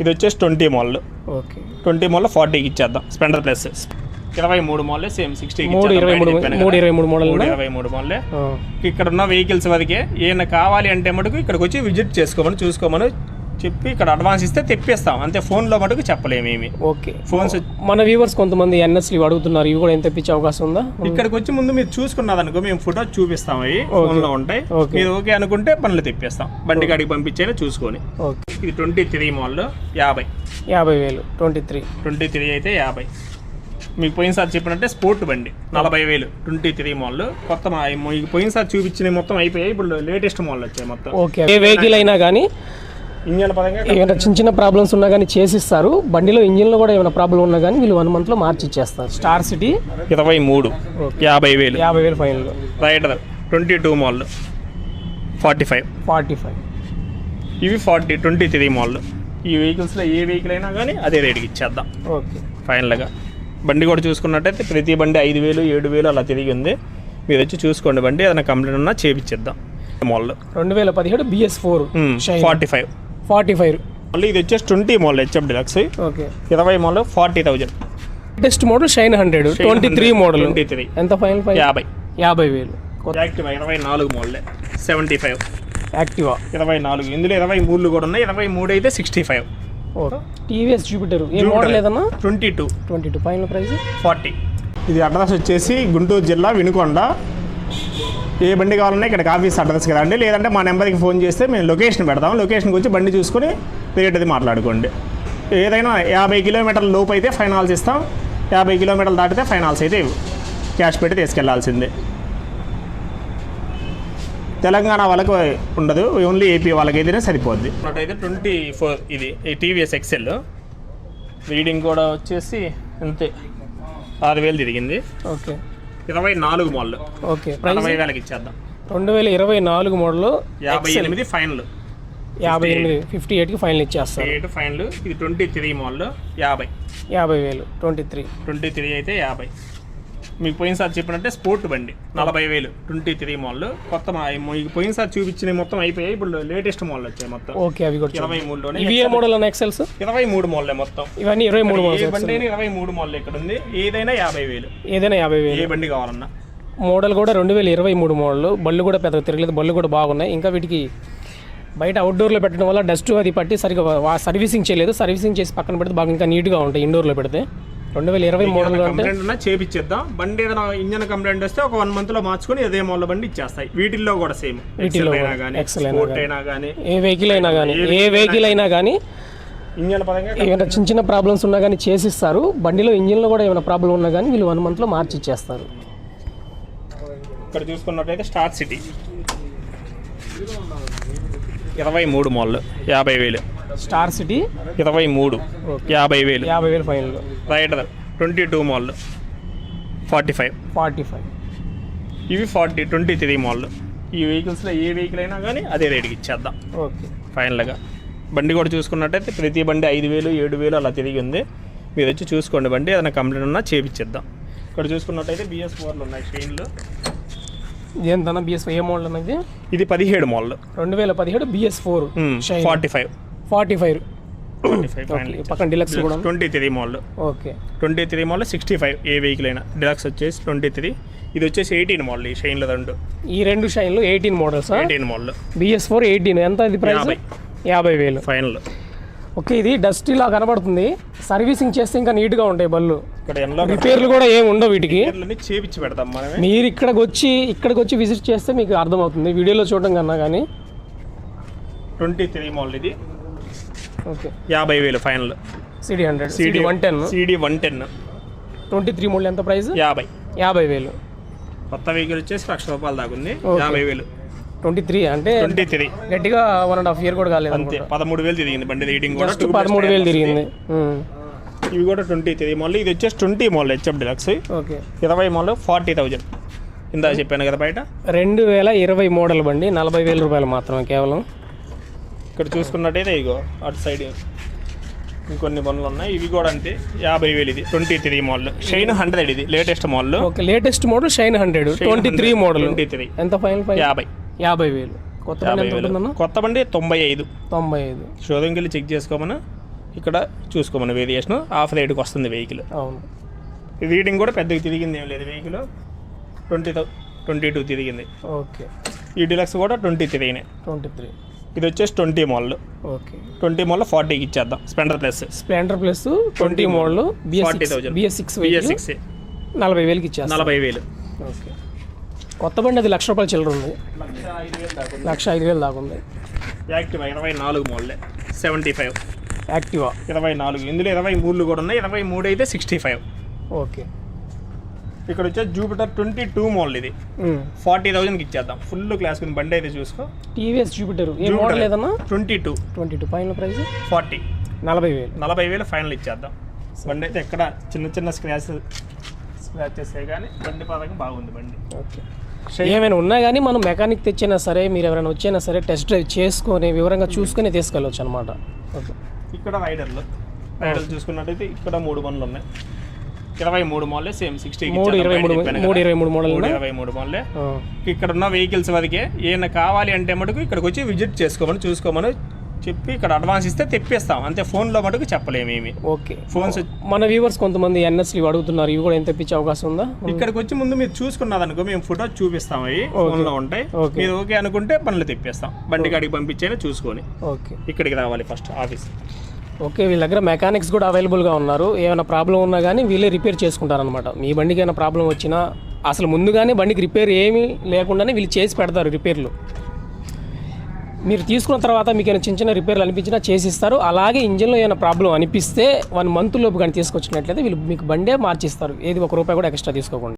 ఇది వచ్చేసి twenty model okay. Twenty model ఫార్టీకి ఇచ్చేద్దాం. స్పెండర్ ప్లస్ ఇరవై మూడు మోడల్ సేమ్ సిక్స్టీ మూడు ఇరవై మూడు మూడు ఇరవై మూడు మోడల్ మూడు ఇరవై మూడు మోడలే ఇక్కడ ఉన్న వెహికల్స్ వరకే ఏమైనా కావాలి అంటే మటుకు ఇక్కడికి వచ్చి విజిట్ చేసుకోమని చూసుకోమని. చెప్పి ఇక్కడ అడ్వాన్స్ ఇస్తే తెప్పిస్తాం. అంతే ఫోన్లో మటుకు చెప్పలేము ఏమి. ఓకే. ఫోన్స్ మన వ్యూవర్స్ కొంతమంది ఎన్ఎస్లు అడుగుతున్నారు. ఇవి కూడా ఎంత తెప్పించే అవకాశం ఉందా? ఇక్కడికి వచ్చి ముందు మీరు చూసుకున్నదనుకో మేము ఫోటో చూపిస్తాం అవి. ఫోన్లో ఉంటాయి. మీరు ఓకే అనుకుంటే పనులు తెప్పిస్తాం. బండి కాడికి పంపించైనా చూసుకొని. ఓకే. ఇది ట్వంటీ త్రీ మోడల్ యాభై. యాభై వేలు. ట్వంటీ త్రీ ట్వంటీ త్రీ అయితే యాభై. మీకు పోయినసారి చెప్పినట్టే స్పోర్ట్ బండి. నలభై వేలు. ట్వంటీ త్రీ మోడల్ కొత్త మా- మీకు పోయినసారి చూపించిన మొత్తం అయిపోయాయి. ఇప్పుడు లేటెస్ట్ మోడల్ వచ్చాయి మొత్తం. ఓకే. ఏ వెహికల్ అయినా కానీ ఇంజన్ పరంగా ఏమైనా చిన్న చిన్న ప్రాబ్లమ్స్ ఉన్నా కానీ చేసిస్తారు. బండిలో ఇంజిన్లో కూడా ఏమైనా ప్రాబ్లం ఉన్నా కానీ వీళ్ళు వన్ మంత్లో మార్చి ఇచ్చేస్తారు. Star City? ఇరవై మూడు. యాభై వేలు. యాభై వేలు final. Rider. Twenty two model. Forty five. Forty five. ఇవి ఫార్టీ ట్వంటీ త్రీ మోడల్. ఈ వెహికల్స్లో ఏ వెహికల్ అయినా కానీ అదే రేటుకి ఇచ్చేద్దాం. ఓకే. ఫైనల్గా. బండి కూడా చూసుకున్నట్టయితే ప్రతి బండి ఐదు వేలు ఏడు వేలు అలా తిరిగి ఉంది. మీరు వచ్చి చూసుకోండి బండి. ఏదైనా కంప్లైంట్ ఉన్నా చేపించేద్దాం మోడల్. రెండు వేల పదిహేడు BS four forty five. Forty five. మళ్ళీ ఇది వచ్చేసి twenty model HF Deluxe. Okay. ఇరవై model forty thousand. Latest model Shine hundred twenty three model twenty three ఎంత ఫైనల్ ఫైవ్ యాభై. యాభై వేలు. యాక్టివ్? ఇరవై నాలుగు మోడలే. Seventy five. యాక్టివా? ఇరవై నాలుగు. ఇందులో ఇరవై మూడు కూడా ఉన్నాయి. ఇరవై మూడు అయితే సిక్స్టీ ఫైవ్. టీవీఎస్ జూపిటర్ ఏ మోడల్ ఏదన్నా? Twenty two. Twenty two. Final price forty. ఇది అడ్రస్ వచ్చేసి గుంటూరు జిల్లా వినుకొండ. ఏ బండి కావాలన్నా ఇక్కడికి ఆఫీస్ అడ్రస్కి రండి లేదంటే మా నెంబర్కి ఫోన్ చేస్తే మేము లొకేషన్ పెడతాం. లొకేషన్కి వచ్చి బండి చూసుకొని రేట్ అది మాట్లాడుకోండి. ఏదైనా యాభై కిలోమీటర్ల లోపు అయితే ఫైనాల్స్ ఇస్తాం. యాభై కిలోమీటర్లు దాటితే ఫైనాల్స్ అయితే ఇవ్వు. క్యాష్ పెట్టి తీసుకెళ్ళాల్సిందే. తెలంగాణ వాళ్ళకి ఉండదు. ఓన్లీ ఏపీ వాళ్ళకి అయితేనే సరిపోద్ది. అయితే ట్వంటీ ఫోర్ ఇది టీవీఎస్ ఎక్సెల్. రీడింగ్ కూడా వచ్చేసి అంతే. ఆరు వేలు తిరిగింది. ఓకే. ఇరవై నాలుగు మోడల్. ఓకే నలభై వేలకి ఇచ్చేద్దాం. రెండు వేల ఇరవై నాలుగు మోడల్ యాభై ఎనిమిది ఫైనల్. యాభై ఎనిమిది ఫిఫ్టీ ఎయిట్కి ఫైనల్ ఇచ్చేస్తారు. Eight final. ఇది ట్వంటీ త్రీ మోడల్ యాభై. యాభై వేలు ట్వంటీ త్రీ. ట్వంటీ త్రీ అయితే యాభై. మీకు పోయినసారి చెప్పినట్టే స్పోర్ట్ బండి. నలభై వేలు. ట్వంటీ త్రీ మోడల్ కొత్త మీకు పోయినసారి చూపించిన మొత్తం అయిపోయాయి. ఇప్పుడు లేటెస్ట్ మోడల్ వచ్చాయి మొత్తం. ఓకే అవి కూడా. ఇరవై మూడులోనే ఇవి ఏ మోడల్ అన్న ఎక్సెల్స్ ఇరవై మూడు మోడలే మొత్తం. ఇవన్నీ ఇరవై మూడు ఏ మోడల్స్ బండి ఇరవై మూడు మోడల్ ఇక్కడ ఉంది. ఏదైనా యాభై వేలు. ఏదైనా యాభై వేలు. ఏ బండి కావాలన్నా. మోడల్ కూడా రెండు వేల ఇరవై మూడు మోడల్ బళ్ళు కూడా పెద్దగా తిరగలేదు. బళ్ళు కూడా బాగున్నాయి. ఇంకా వీటికి బయట అవుట్డోర్లో పెట్టడం వల్ల డస్ట్ అది పట్టి సరిగా వా- సర్వీసింగ్ చేయలేదు. సర్వీసింగ్ చేసి పక్కన పెడితే బాగా ఇంకా నీట్గా ఉంటాయి. ఇండోర్లో పెడితే. రెండు వేల ఇరవై మోడల్ కంప్లైంట్ ఉన్నా చేపిచ్చేద్దాం. బండి ఏదైనా ఇంజన్ కంప్లైంట్ వస్తే ఒక వన్ మంత్లో మార్చుకొని అదే మోడల్ బండి ఇచ్చేస్తాయి. వీటిల్లో కూడా సేమ్ వీటిల్లో అయినా కానీ అయినా ఏ వెహికల్ అయినా కానీ ఏ వెహికల్ అయినా కానీ ఇంజన్ పరంగా ఏమైనా చిన్న చిన్న ప్రాబ్లమ్స్ ఉన్నా కానీ చేసిస్తారు. బండిలో ఇంజిన్లో కూడా ఏమైనా ప్రాబ్లం ఉన్నా కానీ వీళ్ళు వన్ మంత్లో మార్చి ఇచ్చేస్తారు. ఇక్కడ చూసుకున్నట్లయితే స్టార్ సిటీ ఇరవై మూడు మోడల్ యాభై వేలు. Star City? ఇరవై మూడు యాభై వేలు. యాభై వేలు final. Rider twenty two model forty five. Forty five. ఇవి ఫార్టీ ట్వంటీ త్రీ మోడల్ ఈ వెహికల్స్లో ఏ వెహికల్ అయినా కానీ అదే రేటుకి ఇచ్చేద్దాం. ఓకే. ఫైనల్గా. బండి కూడా చూసుకున్నట్టయితే ప్రతి బండి ఐదు వేలు ఏడు వేలు అలా తిరిగి ఉంది. మీరు వచ్చి చూసుకోండి బండి ఏదైనా కంప్లైంట్ ఉన్నా చేపించేద్దాం ఇక్కడ చూసుకున్నట్టయితే బిఎస్ ఫోర్లు ఉన్నాయి షైన్లు ఏంటన్నా బిఎస్ ఏ మోడల్ అనేది ఇది పదిహేడు మోడల్ రెండు వేల పదిహేడు BS four. Forty five. Forty five. పక్కన డిలక్స్ కూడా twenty three model okay. Twenty three model sixty five ఏ వెహికల్ అయినా. డిలక్స్ వచ్చేసి ట్వంటీ త్రీ. ఇది వచ్చేసి ఎయిటీన్ మోడల్ ఈ షైన్లో రెండు ఈ రెండు షైన్లు eighteen models eighteen model BS four eighteen ఎంత ఇది ప్రైస్ యాభై. వేలు. ఫైనల్ ఓకే ఇది డస్ట్ ఇలా కనబడుతుంది. సర్వీసింగ్ చేస్తే ఇంకా నీట్గా ఉంటాయి బళ్ళు. ఇక్కడ ఎన్నో రిపేర్లు కూడా ఏమి ఉండవు వీటికి. చేపించి పెడతాం మనమే. మీరు ఇక్కడికి వచ్చి ఇక్కడికి వచ్చి విజిట్ చేస్తే మీకు అర్థమవుతుంది. వీడియోలో చూడడం కన్నా కానీ. ట్వంటీ త్రీ మోడల్ ఇది. ఓకే యాభై వేలు final CD hundred CD one ten CD one ten twenty three model ఎంత ప్రైస్ యాభై. యాభై వేలు కొత్త వెహికల్ వచ్చేసి లక్ష రూపాయలు దాకా ఉంది. యాభై వేలు ట్వంటీ త్రీ అంటే ట్వంటీ త్రీ గట్టిగా వన్ అండ్ హాఫ్ ఇయర్ కూడా కాలేదు అంతే. పదమూడు వేలు తిరిగింది బండి రీడింగ్ కూడా. పదమూడు వేలు తిరిగింది. ఉమ్. ఇవి కూడా ట్వంటీ త్రీ మోడల్ ఇది వచ్చేసి twenty model HF Deluxe okay ఇరవై మోడల్ ఫార్టీ థౌజండ్ ఇందా చెప్పాను కదా బయట. రెండు వేల ఇరవై మోడల్ బండి నలభై వేల రూపాయలు మాత్రమే కేవలం. ఇక్కడ చూసుకున్నట్టయితే ఇగో అటు సైడ్ ఇంకొన్ని పనులు ఉన్నాయి. ఇవి కూడా అంతే. యాభై వేలు ఇది. Twenty three model. Shine hundred ఇది. Latest model okay latest model Shine hundred twenty three model twenty three ఎంత ఫైనల్ ఫైవ్ యాభై. యాభై వేలు. కొత్త బండి కొత్త బండి తొంభై ఐదు. తొంభై ఐదు. షోరూమ్కి వెళ్ళి చెక్ చేసుకోమని ఇక్కడ చూసుకోమని వేరియేషన్ హాఫ్ రేటుకి వస్తుంది వెహికల్ అవును. రీడింగ్ కూడా పెద్దగా తిరిగింది ఏం లేదు వెహికల్ ట్వంటీ ట్వంటీ టూ తిరిగింది. ఓకే. ఈ డిలక్స్ కూడా ట్వంటీ త్రీనే ట్వంటీ త్రీ ఇది వచ్చేసి twenty model okay. Twenty model ఫార్టీకి ఇచ్చేద్దాం. Splendor plus. Splendor plus twenty model 40,000. BS six BS six నలభై వేలకి ఇచ్చేస్తాం. నలభై వేలు. ఓకే. కొత్త బండి అది లక్ష రూపాయల చిల్లర ఉంది. లక్ష ఐదు వేలు దాకా ఉంది. లక్ష ఐదు వేలు దాకా ఉంది యాక్టివ్? ఇరవై నాలుగు మోడలే సెవెంటీ ఫైవ్. యాక్టివా? ఇరవై నాలుగు. ఇందులో ఇరవై మూడులు కూడా ఉన్నాయి. ఇరవై మూడు అయితే సిక్స్టీ ఫైవ్. ఓకే. ఇక్కడ వచ్చేసి జూపిటర్ ట్వంటీ టూ మోడల్ ఇది ఫార్టీ థౌజండ్కి ఇచ్చేద్దాం. ఫుల్ క్లాస్ కింద బండి అయితే చూసుకో. టీవీఎస్ జూపిటర్ ఏ మోడల్ ఏదన్నా? Twenty two twenty two final price forty నలభై వేలు. నలభై వేలు ఫైనల్ ఇచ్చేద్దాం. బండి అయితే ఎక్కడ చిన్న చిన్న స్క్రాచ్ స్క్రాచెస్ కానీ బండి పరంగా బాగుంది బండి. ఓకే. ఏమైనా ఉన్నా కానీ మనం మెకానిక్ తెచ్చినా సరే మీరు ఎవరైనా వచ్చినా సరే టెస్ట్ డ్రైవ్ చేసుకొని వివరంగా చూసుకొని తీసుకెళ్ళవచ్చు అనమాట ఓకే ఇక్కడ రైడర్లు రైడర్లు చూసుకున్నట్టయితే ఇక్కడ మూడు బండ్లు ఉన్నాయి. ఇరవై మూడు మోడలే సేమ్ సిక్స్టీ మూడు ఇరవై మూడు మూడు ఇరవై మూడు మోడల్ మూడు ఇరవై మూడు మోడలే. ఇక్కడ ఉన్న వెహికల్స్ వరకే ఏమైనా కావాలి అంటే మటుకు ఇక్కడికి వచ్చి విజిట్ చేసుకోమని చూసుకోమని చెప్పి ఇక్కడ అడ్వాన్స్ ఇస్తే తెప్పిస్తాం. అంతే ఫోన్లో మటుకు చెప్పలేము ఏమి. ఓకే. ఫోన్స్ మన వ్యూవర్స్ కొంతమంది ఎన్ఎస్లు అడుగుతున్నారు ఇవి కూడా ఎంత తెప్పించే అవకాశం ఉందా? ఇక్కడికి వచ్చి ముందు మీరు చూసుకున్నదనుకో మేము ఫోటో చూపిస్తాం అవి ఫోన్లో ఉంటాయి. మీరు ఓకే అనుకుంటే పనులు తెప్పిస్తాం. బండి కాడికి పంపించేలా చూసుకొని ఓకే. ఇక్కడికి రావాలి ఫస్ట్ ఆఫీస్ ఓకే వీళ్ళ దగ్గర మెకానిక్స్ కూడా అవైలబుల్గా ఉన్నారు. ఏమైనా ప్రాబ్లం ఉన్నా కానీ వీళ్ళే రిపేర్ చేసుకుంటారనమాట మీ బండికి ఏమైనా ప్రాబ్లం వచ్చినా అసలు ముందుగానే బండికి రిపేర్ ఏమీ లేకుండానే వీళ్ళు చేసి పెడతారు రిపేర్లు. మీరు తీసుకున్న తర్వాత మీకు ఏమైనా చిన్న చిన్న రిపేర్లు అనిపించినా చేసి ఇస్తారు అలాగే ఇంజిన్లో ఏమైనా ప్రాబ్లం అనిపిస్తే వన్ మంత్ లోపు కానీ తీసుకొచ్చినట్లయితే వీళ్ళు మీకు బండే మార్చిస్తారు. ఏది ఒక రూపాయి కూడా ఎక్స్ట్రా తీసుకోకుండా.